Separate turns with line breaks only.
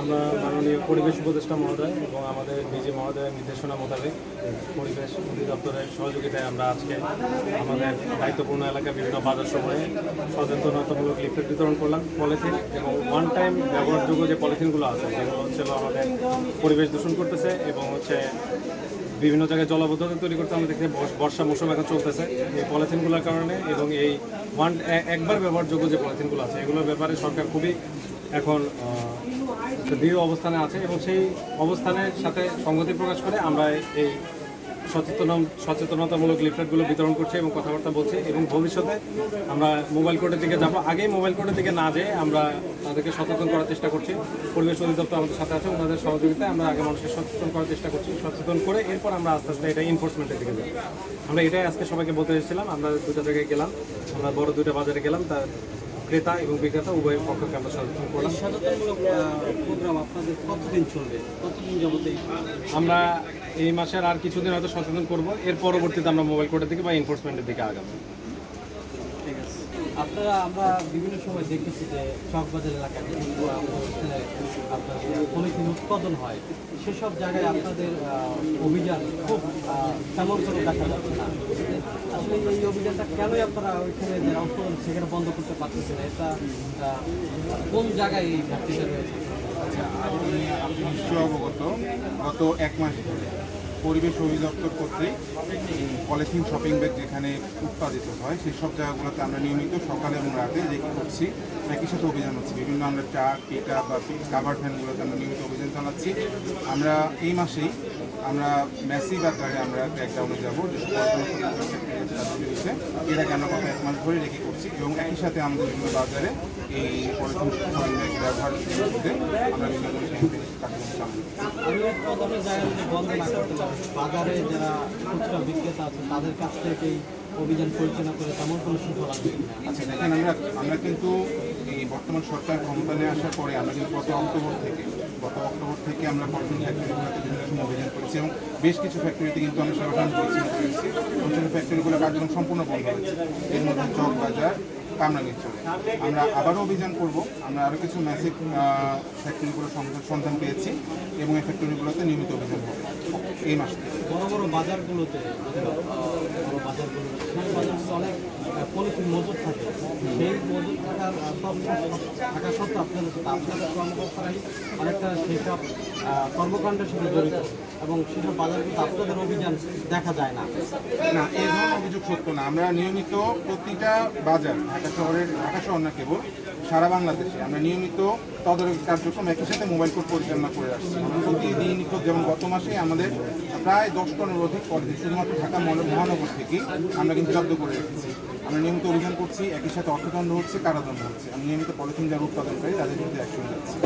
আমরা মাননীয় পরিবেশ উপদেষ্টা মহোদয় এবং আমাদের নিজে মহোদয়ের নির্দেশনা মোতাবেক পরিবেশ অধিদপ্তরের সহযোগিতায় আমরা আজকে আমাদের দায়িত্বপূর্ণ এলাকার বিভিন্ন বাজার সময়ে সচেতনতামূলক লিফলেট বিতরণ করলাম, পলিথিন এবং ওয়ান টাইম ব্যবহারযোগ্য যে পলিথিনগুলো আছে, যেগুলো হচ্ছে আমাদের পরিবেশ দূষণ করতেছে এবং হচ্ছে বিভিন্ন জায়গায় জলাবদ্ধতা তৈরি করতে আমরা দেখি বর্ষা মৌসুম এখন চলতেছে। এই পলিথিনগুলোর কারণে এবং এই ওয়ান একবার ব্যবহারযোগ্য যে পলিথিনগুলো আছে, এগুলোর ব্যাপারে সরকার খুবই এখন দৃঢ় অবস্থানে আছে এবং সেই অবস্থানের সাথে সংগতি প্রকাশ করে আমরা এই সচেতন সচেতনতামূলক লিফলেটগুলো বিতরণ করছি এবং কথাবার্তা বলছি এবং ভবিষ্যতে আমরা মোবাইল কোর্টের দিকে যাব। আগেই মোবাইল কোর্টের দিকে না যেয়ে আমরা তাদেরকে সচেতন করার চেষ্টা করছি। পরিবেশ অধিদপ্তর আমাদের সাথে আছে ওনাদের সহযোগিতায় আমরা আগে মানুষকে সচেতন করার চেষ্টা করছি। সচেতন করে এরপর আমরা আস্তে আস্তে এটা এনফোর্সমেন্টের দিকে যাব। আমরা এটাই আজকে সবাইকে বলতে এসেছিলাম আমরা দুটো জায়গায় গেলাম আমরা বড় দুটো বাজারে গেলাম তার ক্রেতা এবং বিক্রেতা উভয় পক্ষকে আমরা সচেতন করলাম।
সচেতনমূলক প্রোগ্রাম আপনাদের কতদিন চলবে? কতদিন যাবত
আমরা এই মাসের আর কিছুদিন হয়তো সচেতন করব। এর পরবর্তীতে আমরা মোবাইল কোর্টের দিকে বা এনফোর্সমেন্টের দিকে আগাবো।
আপনারা, আমরা বিভিন্ন সময় দেখেছি যে চকবাজার এলাকায় আপনার পলিথিন উৎপাদন হয়। সেসব জায়গায় আপনাদের অভিযান খুব তেমন করে দেখা যাচ্ছে না। আসলে এই অভিযানটা কেনই আপনারা ওইখানে যারা উৎপাদন সেখানে বন্ধ করতে পারতেছেন না? এটা কোন জায়গায় এই ঘাটতিটা রয়েছে?
আপনি আপনি নিশ্চয় অবগত, গত এক মাস ধরে পরিবেশ অধিদপ্তর কর্তৃক পলিথিন শপিং ব্যাগ যেখানে উৎপাদিত হয়, সেই সব জায়গাগুলোতে আমরা নিয়মিত সকালে এবং রাতে রেখে করছি, একই সাথে অভিযান হচ্ছে বিভিন্ন আমরা ট্রাক পিকআপ বা কাভার ফ্যানগুলোতে আমরা নিয়মিত অভিযান চালাচ্ছি। আমরা এই মাসেই আমরা ম্যাসিভ আকারে আমরা ক্র্যাকডাউনে যাব এর আগে আমরা গত এক মাস ধরে রেখে করছি এবং একই সাথে আমাদের বিভিন্ন বাজারে এই ব্যবহার আমরা
করতে পারি বাজারে যারা খুচরা বিক্রেতা আছে তাদের কাছ থেকেই অভিযান পরিচালনা করে তেমন কোনো সুফল আসবে
আচ্ছা দেখেন আমরা আমরা কিন্তু এই বর্তমান সরকার ক্ষমতা নিয়ে আসার পরে আমরা কিন্তু গত অক্টোবর থেকে, গত অক্টোবর থেকে আমরা পলিথিন ফ্যাক্টরিগুলোতে বিভিন্ন অভিযান করেছি এবং বেশ কিছু ফ্যাক্টরিতে কিন্তু আমরা সেবাদান করেছি করেছি এবং সেই ফ্যাক্টরিগুলো কার্যক্রম সম্পূর্ণ বন্ধ হয়েছে। এর মধ্যে চক বাজার কামরাঙ্গীর চলে আমরা আবারও অভিযান করব। আমরা আরও কিছু ম্যাসিভ ফ্যাক্টরিগুলো সন্ধান- পেয়েছি এবং এই ফ্যাক্টরিগুলোতে নিয়মিত অভিযান হবে। এই মাস। থেকে
বড় বড় বাজারগুলোতে বাজারগুলো সেই বাজারগুলো অনেক পলিথিন মজুদ থাকে। সেই মজুদ সব থাকা সত্ত্বেও আপনাদের আপনাদের কর্মকর্তারাই অনেকটা কর্মকাণ্ডের সাথে জড়িত। এবং সেসব বাজারগুলোতে আপনাদের অভিযান দেখা যায় না।
না এই ধরনের অভিযোগ সত্য না। আমরা নিয়মিত প্রতিটা বাজার, ঢাকা শহরের ঢাকা শহর না কেবল, সারা বাংলাদেশে আমরা নিয়মিত তদারকি কার্যক্রম একই সাথে মোবাইল কোড পরিচালনা করে আসছি। আমরা প্রতিদিন যেমন গত মাসে আমাদের প্রায় দশ টনের অধিক শুধুমাত্র ঢাকা মহানগর- থেকেই আমরা কিন্তু জব্দ করে রেখেছি। আমরা নিয়মিত অভিযান করছি, একই সাথে অর্থদণ্ড হচ্ছে, কারাদণ্ড হচ্ছে। আমি নিয়মিত পলিথিন যারা উৎপাদনকারী তাদের বিরুদ্ধে অ্যাকশন নিচ্ছি।